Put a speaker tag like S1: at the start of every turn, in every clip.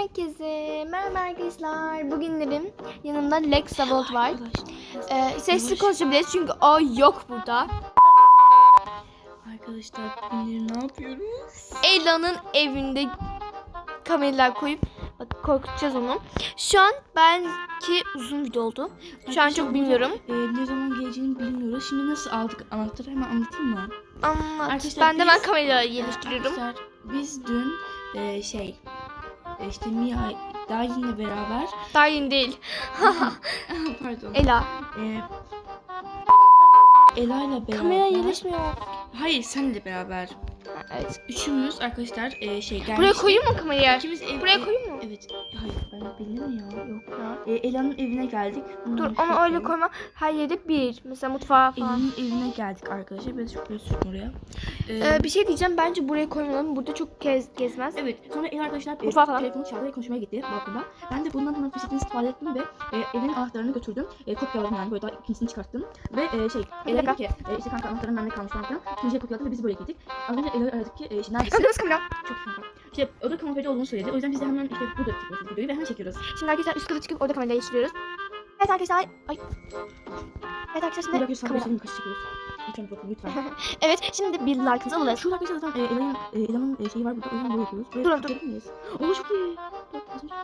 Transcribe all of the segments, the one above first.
S1: herkese. Merhaba arkadaşlar. Bugünlerim yanımda Lexa Volt var. Ee, sesli konuşabiliriz çünkü o yok burada.
S2: Arkadaşlar bugün ne yapıyoruz?
S1: Ela'nın evinde kameralar koyup bak korkutacağız onu. Şu an belki uzun video oldu. Şu an çok bilmiyorum.
S2: E, ne zaman geleceğini bilmiyoruz. Şimdi nasıl aldık anahtarı hemen anlatayım mı?
S1: Anlat.
S2: Arkadaşlar
S1: Ben de ben kameraları yerleştiriyorum.
S2: Arkadaşlar biz dün e, şey işte Mia Dalin'le beraber
S1: Daha yeni değil.
S2: pardon
S1: Ela.
S2: e, Ela ile beraber
S1: Kamera yerleşmiyor.
S2: Hayır senle beraber
S1: Evet.
S2: üçümüz arkadaşlar e, şey gelmiştik.
S1: Buraya koyayım mı kamerayı?
S2: İkimiz ev-
S1: Buraya
S2: e,
S1: koyayım mı?
S2: Evet. Hayır ben bilmiyorum ya. Yok ya. E, Ela'nın evine geldik.
S1: Dur
S2: Bundan
S1: onu
S2: çok
S1: öyle koyma. Her yerde bir. Mesela mutfağa falan.
S2: Ela'nın evine geldik arkadaşlar. Çok böyle sürdüm oraya. E,
S1: Ee, bir şey diyeceğim. Bence buraya koymalım. Burada çok kez gezmez.
S2: Evet. Sonra ev arkadaşlar e,
S1: Mutfağı falan.
S2: telefonu çaldı ve konuşmaya gitti balkonda. Ben de bundan hemen fırsatını istifade ettim ve e, evin anahtarlarını götürdüm. E, kopyaladım yani böyle daha ikincisini çıkarttım. Ve e, şey Ela dedi ki e, işte kanka anahtarın bende kalmış falan filan. İkinciye kopyaladım ve biz böyle gittik. Az önce Ela'yı aradık ki e, işte neredesin?
S1: Nasıl kamera?
S2: Çok kanka. İşte o da kamuflajı olduğunu söyledi. O yüzden biz de hemen işte burada çekiyoruz videoyu ve hemen çekiyoruz.
S1: Şimdi arkadaşlar üst kata çıkıp orada kamerayı değiştiriyoruz. Evet arkadaşlar. Ay. Evet arkadaşlar şimdi
S2: sana
S1: kamera.
S2: göstereyim kaç çekiyoruz. Lütfen bakın lütfen.
S1: Evet şimdi bir like'ınızı alırız.
S2: Şurada arkadaşlar zaten e, Ela'nın e, Ela'nın e, şeyi var burada. O yüzden böyle yapıyoruz. Böyle
S1: Dur, dur.
S2: çekebilir miyiz? Oo çok iyi. Bak, az önce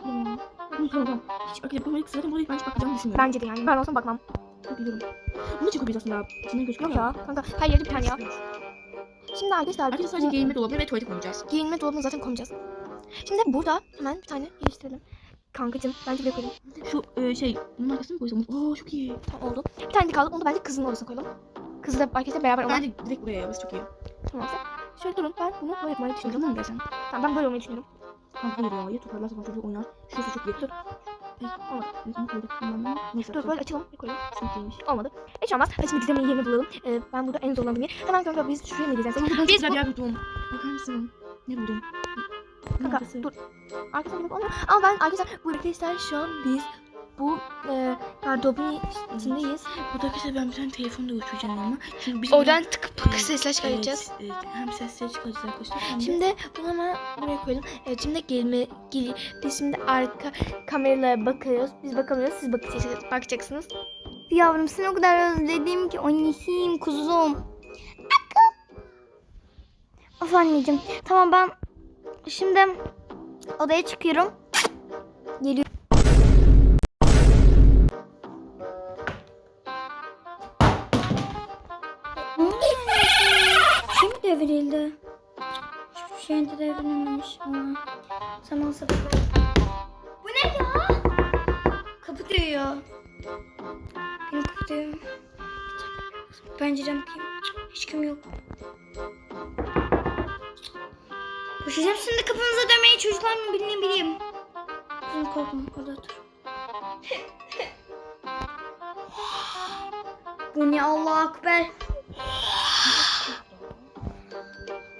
S2: Tamam tamam. Hiç arkadaşlar bu kamerayı sıradan buraya ben hiç bakacağımı düşünmüyorum.
S1: Bence de yani. Ben olsam bakmam.
S2: Biliyorum. Bunu çekebiliriz aslında. İçinden gözüküyor
S1: ya. Kanka her yerde bir tane ya. Şimdi arkadaşlar
S2: Arkadaşlar sadece giyinme dolabı ve tuvalete koyacağız.
S1: giyinme dolabını zaten koyacağız. Şimdi burada hemen bir tane yerleştirelim. Kankacım bence buraya koyalım.
S2: Şu e, şey bunun arkasına mı koysam? Oo çok iyi.
S1: Tamam oldu. Bir tane de kaldı. Onu da bence kızın odasına koyalım. Kızı da arkadaşlar beraber ona.
S2: Bence direkt buraya ya. Burası çok iyi.
S1: Tamam. Şöyle durun. Ben bunu böyle yapmayı düşünüyorum.
S2: Şuradan mı gelsen?
S1: Tamam ben böyle olmayı düşünüyorum.
S2: Kanka ya. Ya toparlarsa çocuğu oynar. Şurası çok iyi. Dur. Olmadı. Onu koyduk. Neyse.
S1: Böyle açalım. Bir koyalım.
S2: Sıkıntıymış.
S1: Olmadı. Hiç olmaz. Hadi şimdi gizemli yerini bulalım. Ee, ben burada en zorlandığım yer. Hemen kanka biz şuraya mı?
S2: Ben çok
S1: Biz
S2: yer buldum. Bakar mısın? Ne buldum?
S1: Kanka dur. Arkadaşlar demek olmuyor. Ama ben arkadaşlar bu arkadaşlar şu an biz bu e, gardırobun içindeyiz.
S2: Burada arkadaşlar ben bir tane telefon da uçuracağım ama. Çünkü biz
S1: Oradan tık pık sesler çıkaracağız.
S2: Evet, evet. Hem sesleri çıkaracağız arkadaşlar. Hem de
S1: Şimdi bunu hemen buraya koyalım. Evet şimdi gelme gel biz şimdi arka kameralara bakıyoruz. Biz bakamıyoruz. Siz bakacaksınız. bakacaksınız. Yavrum seni o kadar özledim ki anneciğim kuzum. Of anneciğim. Tamam ben şimdi odaya çıkıyorum. Zaman sabır. Bu ne ya? Kapı değiyor. Benim kapı değiyor. Pencerem bakayım. Hiç kim yok. Koşacağım şimdi kapınıza dönmeyi çocuklar mı bileyim bileyim. Kızım korkma orada dur. Bu ne Allah akber.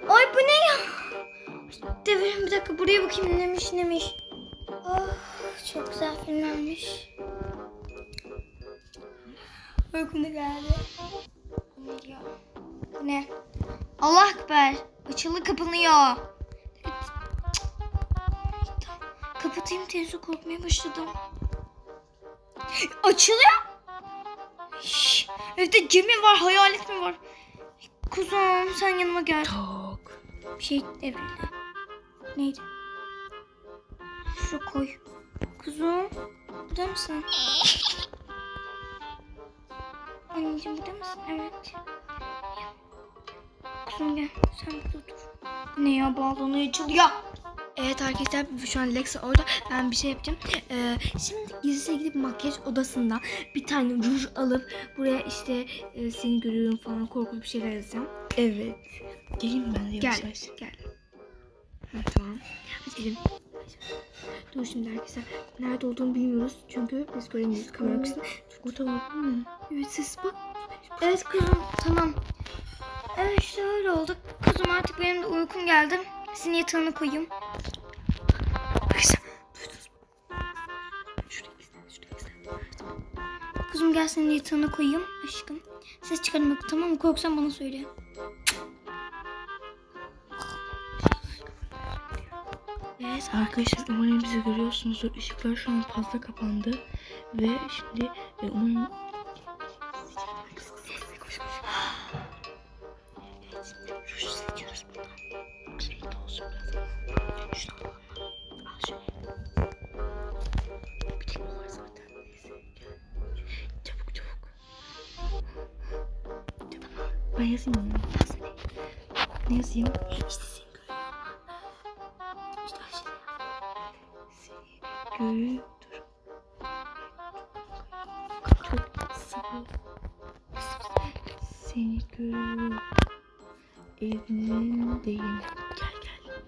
S1: Ay bu ne ya? Devrim bir dakika buraya bakayım neymiş neymiş. Oh, çok güzel filmlermiş. Uykum da geldi. Ne? Allah akber. Açılı kapanıyor. Kapatayım teyze korkmaya başladım. Açılıyor. Şş, evde gemi var, hayalet mi var? Kuzum sen yanıma gel.
S2: Tok.
S1: Bir şey devrildi. Neydi? Şu koy. Kuzum burada mısın? Anneciğim burada mısın? Evet. Kuzum gel sen burada dur. Ne ya bağlanıyor açılıyor. Evet arkadaşlar şu an Lexa orada. Ben bir şey yapacağım. Ee, şimdi gizlice gidip makyaj odasından bir tane ruj alıp buraya işte e, seni görüyorum falan korkunç bir şeyler yazacağım.
S2: Evet. Gelin ben de
S1: Gel.
S2: yavaş yavaş.
S1: Gel. Tamam. Hadi gidelim. Dur şimdi arkadaşlar. Nerede olduğunu bilmiyoruz. Çünkü biz göremiyoruz kamera arkasında.
S2: Orada var mı?
S1: Evet ses bak. Evet kızım tamam. Evet işte öyle oldu. Kızım artık benim de uykum geldi. Senin yatağına koyayım. Arkadaşlar, duydunuz mu? Şuraya gizlen, şuraya gizlen. Kızım gel senin yatağına koyayım aşkım. Ses çıkarma tamam mı? Korksan bana söyle.
S3: Evet.
S2: Arkadaşlar umarım bizi görüyorsunuzdur. Işıklar şu an fazla kapandı. Ve şimdi e, umarım... Ben yazayım mı? Ne yazayım? İşte Seni görüyor. Dur. Çok sıvı. Seni görüyor. Evindeyim. Gel gel.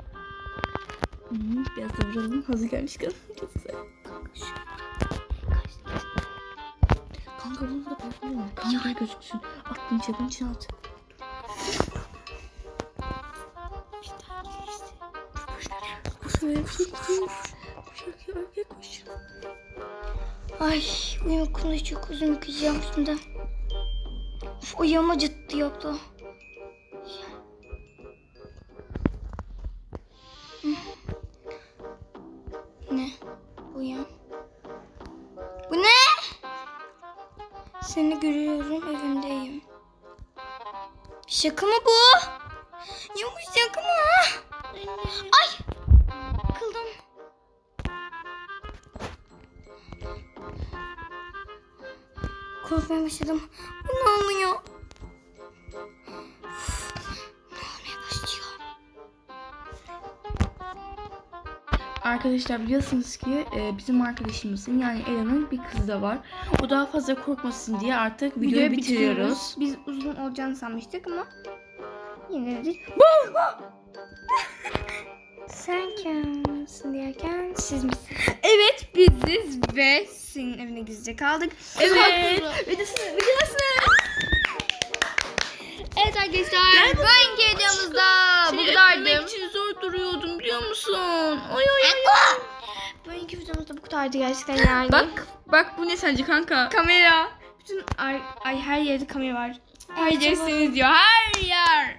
S2: Hmm, biraz da. Hazır gelmişken. Çok güzel. Kanka. Kanka bunu da bırakmıyor. Kan gibi gözüksün. At bunu içine, at. Koş. Oraya. Koş. Koş arkaya koş.
S3: Ay uykum da çok uzun yıkayacağım şimdi. Of, ayağım acıttı yaptı. Ne? Uyan. Bu ne? Seni görüyorum evindeyim. Şaka mı bu? Yok şaka mı? Ay! Korkmaya başladım. Bu ne oluyor? Uf, Ne olmaya başlıyor?
S2: Arkadaşlar biliyorsunuz ki e, bizim arkadaşımızın yani Ela'nın bir kızı da var. O daha fazla korkmasın diye artık videoyu,
S1: Videoyu
S2: bitiriyoruz.
S1: Biz uzun olacağını sanmıştık ama yine de
S3: Sen kimsin derken siz misiniz?
S1: Evet biziz ve senin evine gizlice kaldık.
S2: Evet.
S1: Videosunu, videosunu. Evet arkadaşlar bugünkü videomuzda bu kadardı.
S2: için zor duruyordum biliyor musun? Oy oy oy.
S1: Bugünkü videomuzda bu kadardı gerçekten yani.
S2: Bak bak bu ne sence kanka?
S1: kamera. Bütün ay, ay her yerde kamera var. Her yer seni izliyor. Her yer.